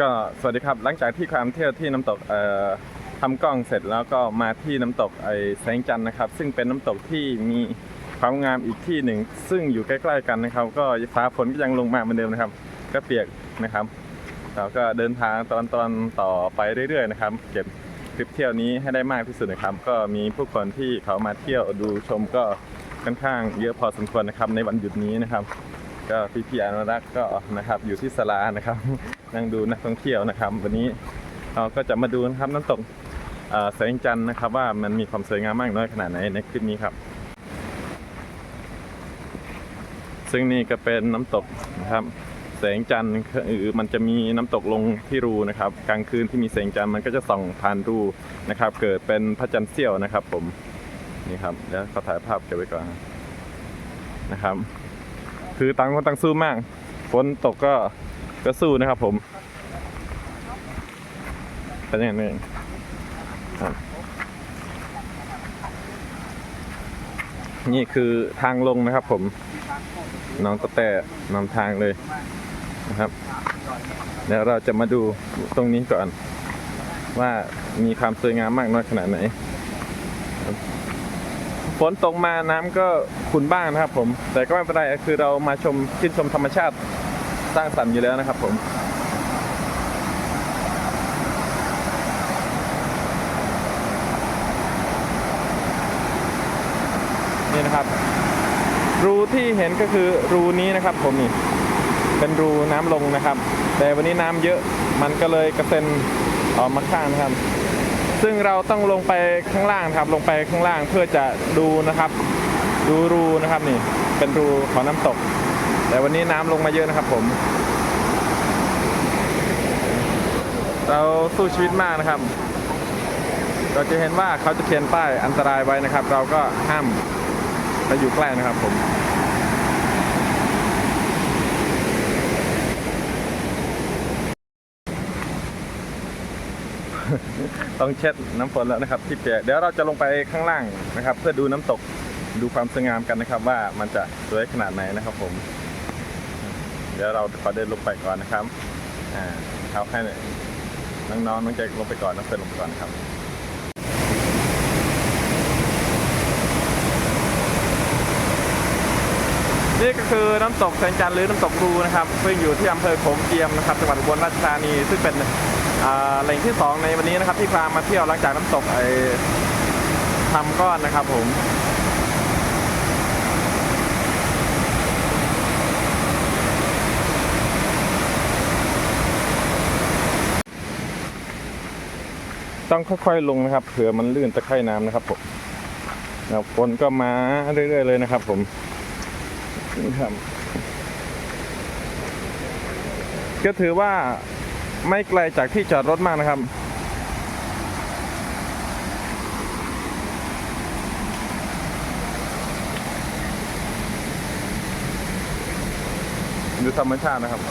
ก็สวัสดีครับหลังจากที่ความเที่ยวที่น้ำตกเอ่อทำกล้องเสร็จแล้วก็มาที่น้ำตกไอแสงจันทร์นะครับ ซึ่งเป็นน้ำตกที่มีความงามอีกที่หนึ่ง ซึ่งอยู่ใกล้ๆกันนะครับ ก็ฟ้าฝนก็ยังลงมาเหมือนเดิมนะครับ ก็เปียกนะครับเราก็เดินทางตอนตอนต่อไปเรื่อยๆนะครับ เก็บทริปเที่ยวนี้ให้ได้มากที่สุดนะครับ ก็มีผู้คนที่เขามาเที่ยวดูชมก็ค่อนข้างเยอะพอสมควรนะครับในวันหยุดนี้นะครับ ก็พี่พี่ๆอนุรักษ์ก็นะครับอยู่ที่สลานะครับ นั่งดูนักท่องเที่ยวนะครับ วันนี้เราก็จะมาดูนะครับน้ำตกแสงจันทร์นะครับ ว่ามันมีความสวยงามมากน้อยขนาดไหนในคลิปนี้ครับ ซึ่งนี่ก็เป็นน้ำตกนะครับ แสงจันทร์คือมันจะมีน้ำตกลงที่รูนะครับ กลางคืนที่มีแสงจันทร์มันก็จะส่องผ่านรูนะครับ เกิดเป็นพระจันทร์เสี้ยวนะครับ ผมนี่ครับเดี๋ยวขอถ่ายภาพเก็บไว้ก่อนนะครับ คือต่างคนต่างสู้มากฝนตกก็ก็สู้นะครับผมเป็นอย่างนี้นี่คือทางลงนะครับผม น้องตะแต่นำทางเลยนะครับเดี๋ยวเราจะมาดูตรงนี้ก่อน ว่ามีความสวยงามมากน้อยขนาดไหน ฝนตกมาน้ำก็ขุ่นบ้างนะครับผม แต่ก็ไม่เป็นไรคือเรามาชมชื่นชมธรรมชาติสร้างสรรค์อยู่แล้วนะครับผมนี่นะครับ รูที่เห็นก็คือรูนี้นะครับ ผมนี่เป็นรูน้ำลงนะครับ แต่วันนี้น้ำเยอะมันก็เลยกระเซ็นออกมาข้างนะครับ ซึ่งเราต้องลงไปข้างล่างครับ ลงไปข้างล่างเพื่อจะดูนะครับ ดูรูนะครับนี่ เป็นรูของน้ำตก แต่วันนี้น้ำลงมาเยอะนะครับ ผม เราสู้ชีวิตมากนะครับ เราจะเห็นว่าเขาจะเขียนป้ายอันตรายไว้นะครับ เราก็ห้ามไปอยู่ใกล้นะครับผม ต้องเช็ดน้ำฝนแล้วนะครับ ที่เปียกเดี๋ยวเราจะลงไปข้างล่างนะครับ เพื่อดูน้ำตกดูความสวยงามกันนะครับ ว่ามันจะสวยขนาดไหนนะครับ ผม เดี๋ยวเราขอเดินลงไปก่อนนะครับอ่าเขาให้น้องๆน้องใจลงไปก่อนน้องเฟิร์นลงไปก่อนครับนี่ก็คือน้ำตกแสงจันทร์หรือน้ำตกรูนะครับซึ่งอยู่ที่อำเภอโขงเจียมนะครับจังหวัดอุบลราชธานีซึ่งเป็น แหล่งที่สองในวันนี้นะครับที่พามาเที่ยวหลังจากน้ำตกไอ้ทำก้อนนะครับผมต้องค่อยๆลงนะครับเผื่อมันลื่นตะไคร่น้ำนะครับผมแล้วฝนก็มาเรื่อยๆเลยนะครับผมนี่ครับก็ถือว่า ไม่ไกลจากที่จอดรถมากนะครับ ดูธรรมชาตินะครับ